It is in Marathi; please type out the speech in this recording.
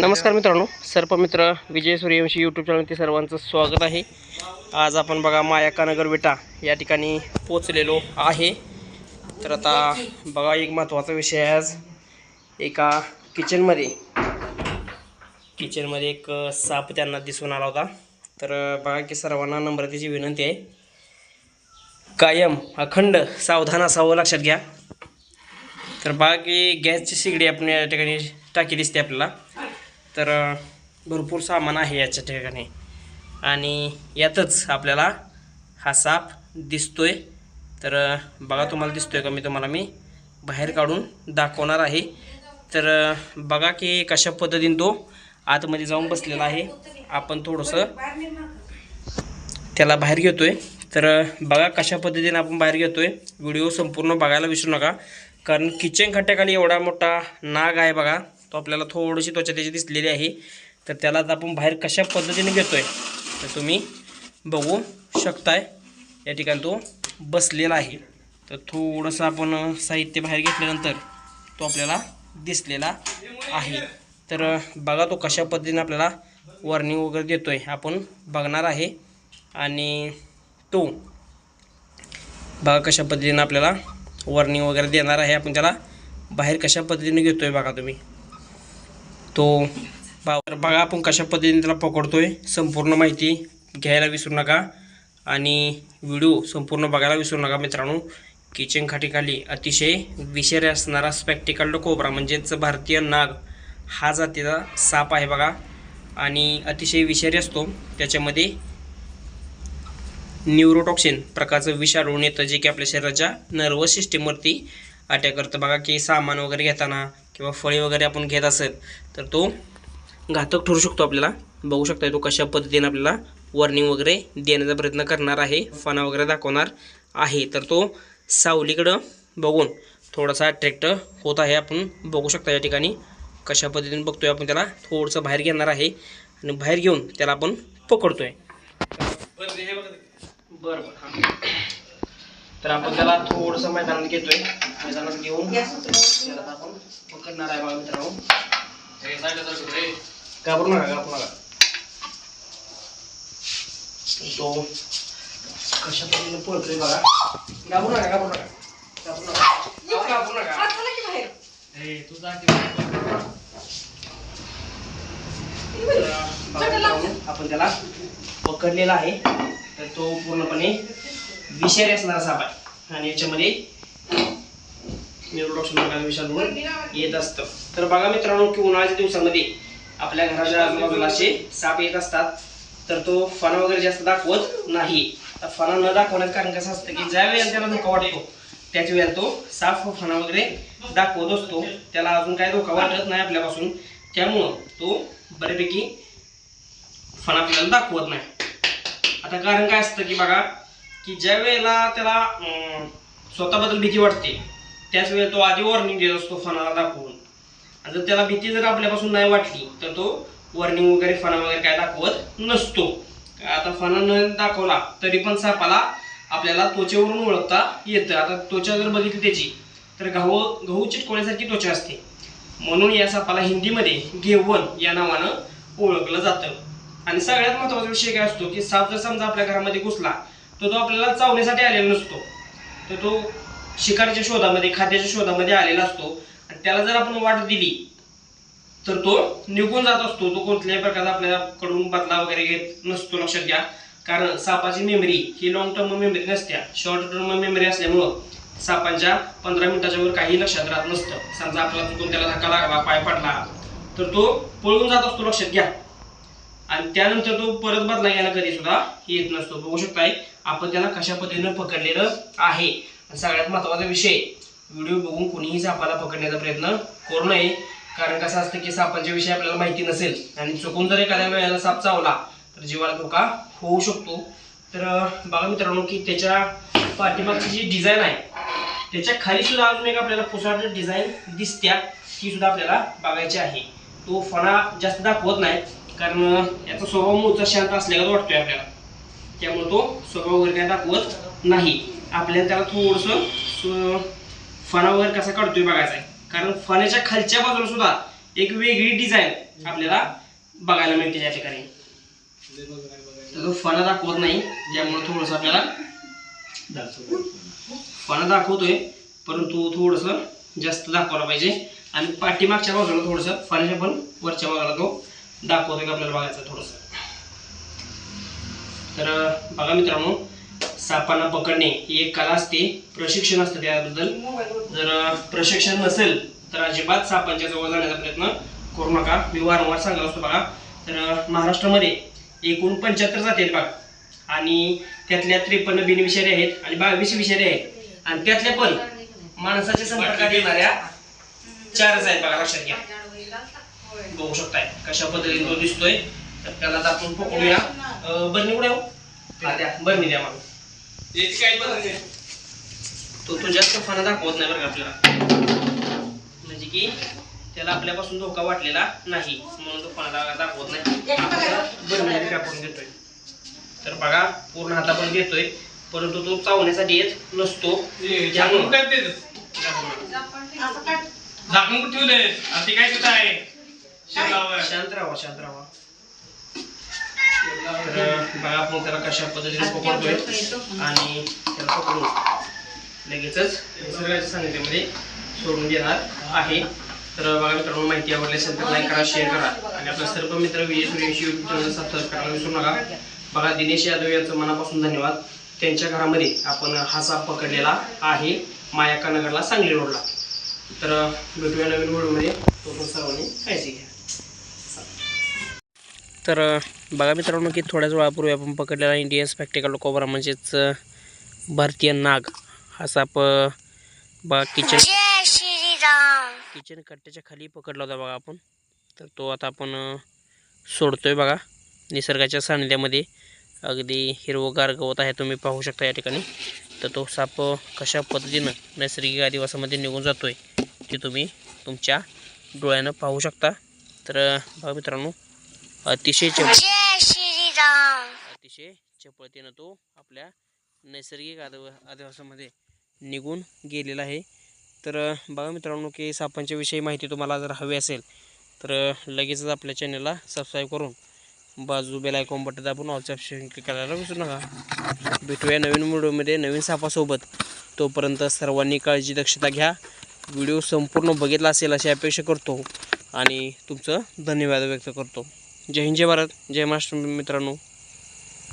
नमस्कार मित्रांनो सर्पमित्र विजय सूर्यवंशी यूट्यूब चॅनलमध्ये सर्वांचं स्वागत आहे. आज आपण बघा मायाकानगर विटा या ठिकाणी पोचलेलो आहे. तर आता बघा एक महत्त्वाचा विषय आहे आज. एका किचनमध्ये किचनमध्ये एक साप त्यांना दिसून आला होता. तर बघा की सर्वांना नम्रतेची विनंती आहे. कायम अखंड सावधान असावं लक्षात घ्या. तर बाकी गॅसची शिगडी आपण या ठिकाणी टाकी दिसते आपल्याला. तर भरपूर सामान आहे याच्या ठिकाणी. आणि यातच आपल्याला हा साप दिसतोय. तर बघा तुम्हाला दिसतोय का मी तुम्हाला? मी बाहेर काढून दाखवणार आहे. तर बघा की कशा पद्धतीने तो आतमध्ये जाऊन बसलेला आहे. आपण थोडंसं त्याला बाहेर घेतोय. तर बघा कशा पद्धतीने आपण बाहेर घेतोय. व्हिडिओ संपूर्ण बघायला विसरू नका. कारण किचन खट्ट्याखाली एवढा मोठा नाग आहे बघा तो आपल्याला थोडीशी त्वचा त्याची दिसलेली आहे. तर त्याला आता आपण बाहेर कशा पद्धतीने घेतोय तर तुम्ही बघू शकताय. या ठिकाणी तो बसलेला आहे. तर थोडंसं आपण साहित्य बाहेर घेतल्यानंतर तो आपल्याला दिसलेला आहे. तर बघा तो कशा पद्धतीने आपल्याला वॉर्निंग वगैरे देतो आहे आपण बघणार आहे. आणि तो बघा कशा पद्धतीने आपल्याला वॉर्निंग वगैरे देणार आहे. आपण त्याला बाहेर कशा पद्धतीने घेतो आहे बघा तुम्ही. तो बा- बघा आपण कशा पद्धतीने त्याला पकडतोय. संपूर्ण माहिती घ्यायला विसरू नका. आणि व्हिडिओ संपूर्ण बघायला विसरू नका मित्रांनो. किचन खाटीखाली अतिशय विषारी असणारा स्पॅक्टिकल्ड कोबरा म्हणजेच भारतीय नाग हा जातीचा साप आहे बघा. आणि अतिशय विषारी असतो. त्याच्यामध्ये न्यूरोटॉक्सिन प्रकारचं विष येतं जे की आपल्या शरीराच्या नर्वस सिस्टीमवरती अटॅक करतं. बघा की सामान वगैरे घेताना किंवा फळे वगैरे आपण घेत असेल तर तो घातक ठरू शकतो आपल्याला. बघू शकता तो कशा पद्धतीने आपल्याला वॉर्निंग वगैरे देण्याचा प्रयत्न करणार आहे फणा वगैरे दाखवणार आहे. तर तो सावलीकडं बघून थोडासा अट्रॅक्ट होत आहे. आपण बघू शकता या ठिकाणी कशा पद्धतीने बघतोय आपण त्याला. थोडंसं बाहेर घेणार आहे आणि बाहेर घेऊन त्याला आपण पकडतोय. बरं बरं हां. तर आपण त्याला थोडंसं मैदानात घेतोय. मैदानात घेऊन त्याला आपण पकडणार आहे बघा मित्रांनो. घाबरू नका घाबरू नका. तो कशा पद्धतीने पळतोय बघा. घाबरू नका घाबरू नका. घाबरू घाबरू तू जा आपण त्याला पकडलेला आहे. तर तो पूर्णपणे विषारी असणारा साप आहे. आणि याच्यामध्ये न्यूरोटॉक्सिन प्रकारचं विषाणू येत असतं. तर बघा मित्रांनो की उन्हाळ्याच्या दिवसामध्ये आपल्या घराच्या आजूबाजूला असे साप येत असतात. तर तो फणा वगैरे जास्त दाखवत नाही. तर फणा न दाखवण्याचं कारण कसं असतं की ज्या वेळेला त्याला धोका वाटतो त्याच वेळेला तो साप फणा वगैरे दाखवत असतो. त्याला अजून काय धोका वाटत नाही आपल्यापासून. त्यामुळं तो बऱ्यापैकी फणा आपल्याला दाखवत नाही. आता कारण काय असतं की बघा की ज्या वेळेला त्याला स्वतःबद्दल भीती वाटते त्याच वेळेला तो आधी वॉर्निंग देत असतो फणाला दाखवून. आणि जर त्याला भीती जर आपल्यापासून नाही वाटली तर तो वॉर्निंग वगैरे फणा वगैरे काय दाखवत नसतो. आता फणा न दाखवला तरी पण सापाला आपल्याला त्वचेवरून ओळखता येतं. आता त्वचा जर बघितली त्याची तर गहू गहू चिटकोण्यासारखी त्वचा असते. म्हणून या सापाला हिंदीमध्ये घेवन या नावानं ओळखलं जातं. आणि सगळ्यात महत्त्वाचा विषय काय असतो की साप जर समजा आपल्या घरामध्ये घुसला तर तो आपल्याला चावण्यासाठी आलेला नसतो. तर तो शिकारच्या शोधामध्ये खाद्याच्या शोधामध्ये आलेला असतो. आणि त्याला जर आपण वाट दिली तर तो निघून जात असतो. तो कोणत्याही प्रकारचा आपल्याकडून बदला वगैरे घेत नसतो लक्षात घ्या. कारण सापाची मेमरी ही लॉंग टर्म मेमरी नसत्या. शॉर्ट टर्म मेमरी असल्यामुळं सापांच्या पंधरा मिनिटाच्या वर काही लक्षात राहत नसतं. समजा आपला चुकून त्याला धक्का लागला पाय पडला तर तो पळून जात असतो लक्षात घ्या. आणि त्यानंतर तो परत बदला घ्यायला कधी सुद्धा? येत नसतो. बघू शकताय आपण त्याला कशा पद्धतीनं पकडलेलं आहे? सगळ्यात महत्त्वाचा विषय व्हिडिओ बघून कोणीही सापाला पकडण्याचा प्रयत्न करू नये. कारण कसं असतं की सापांच्या विषयी आपल्याला माहिती नसेल आणि चुकून जर एखाद्या वेळेला साप चावला तर जीवाला धोका होऊ शकतो. तर बघा मित्रांनो की त्याच्या पाठीमागची जी डिझाईन आहे त्याच्याखाली सुद्धा अजून एक आपल्याला पुसाट डिझाईन दिसत्या ती सुद्धा आपल्याला बघायची आहे. तो फणा जास्त दाखवत नाही कारण याचा स्वभाव मूळचा शांत असल्यागत वाटतोय आपल्याला. त्यामुळे तो स्वभाव वगैरे काय दाखवत नाही. आपल्याला त्याला थोडंसं फणा वगैरे कसा काढतोय बघायचा आहे. कारण फण्याच्या खालच्या बाजूला सुद्धा एक वेगळी डिझाईन आपल्याला बघायला मिळते या ठिकाणी. तो फणा दाखवत नाही त्यामुळे थोडंसं आपल्याला फणा दाखवतोय परंतु थोडंसं जास्त दाखवायला पाहिजे. आणि पाठीमागच्या बाजूला थोडंसं फण्याच्या पण वरच्या बाजूला तो दाखवतो का आपल्याला बघायचं थोडंसं. तर बघा मित्रांनो सापांना पकडणे ही एक कला असते. प्रशिक्षण असतं त्याबद्दल. जर प्रशिक्षण नसेल तर अजिबात सापांच्या जवळ जाण्याचा प्रयत्न करू नका. मी वारंवार सांगत असतो बघा. तर महाराष्ट्रामध्ये एकूण पंच्याहत्तर जाती आहेत बघा. आणि त्यातल्या त्रेपन्न बिनविषारी आहेत आणि बावीस विषारी आहेत. आणि त्यातल्या पण माणसाच्या संपर्कात येणाऱ्या चारच आहेत बघा लक्षात घ्या. बघू शकताय कशा पद्धतीने तो दिसतोय. तर त्याला आता आपण पकडूया. बरणी कुठे हो? हा, द्या. बरणी द्या मला. तो तो जास्त फणा दाखवत नाही बरं का आपल्याला. म्हणजे की त्याला आपल्यापासून धोका वाटलेला नाही. म्हणून तो फणा दा- दाखवत नाही. आपल्याला बरणी कापून घेतोय. तर बघा पूर्ण हातापर्यंत येतोय परंतु तो चावण्यासाठी येत नसतो. झाकून ठेवले ते काय तिथं आहे? शांत राहा शांत राहा तर बघा आपण त्याला कशा पद्धतीने पकडतोय. आणि त्याला पकडून लगेचच निसर्गाच्या सांगितल्यामध्ये सोडून देणार आहे. तर बघा मित्रांनो माहिती आवडली असेल तर लाईक करा शेअर करा. आणि आपल्या सर्व मित्र Vijay Suryavanshi YouTube channel subscribe करायला विसरू नका. बघा दिनेश यादव यांचं मनापासून धन्यवाद. त्यांच्या घरामध्ये आपण हा साप पकडलेला आहे. मायाका नगरला सांगली रोडला. तर भेटूया नवीन व्हिडिओमध्ये. तो पण सर्वांनी काळजी घ्या. तर बघा मित्रांनो की थोड्याच वेळापूर्वी आपण पकडलेला इंडियन स्पॅक्टिकल कोबरा म्हणजेच भारतीय नाग. हा साप बघा किचन किचन कट्ट्याच्या खाली पकडला होता बघा आपण. तर तो आता आपण सोडतोय बघा. निसर्गाच्या सानिध्यामध्ये अगदी हिरवगार गवत आहे तुम्ही पाहू शकता या ठिकाणी. तर तो साप कशा पद्धतीनं नैसर्गिक आदिवासामध्ये निघून जातोय ते तुम्ही तुमच्या डोळ्यानं पाहू शकता. तर बघा मित्रांनो अतिशय चप अतिशय चपळतेनं तो आपल्या नैसर्गिक आदिवा आदिवासामध्ये निघून गेलेला आहे. तर बघा मित्रांनो की सापांच्या विषयी माहिती तुम्हाला जर हवी असेल तर लगेचच आपल्या चॅनलला सबस्क्राईब करून बाजू बेल आयकॉन बटन दाबून ऑलच्या ऑप्शन क्लिक करायला विसरू नका. भेटूया नवीन व्हिडिओमध्ये नवीन सापासोबत. तोपर्यंत सर्वांनी काळजी दक्षता घ्या. व्हिडिओ संपूर्ण बघितला असेल अशी अपेक्षा करतो. आणि तुमचं धन्यवाद व्यक्त करतो. जय हिंद जय भारत जय महाराष्ट्र मित्रांनो.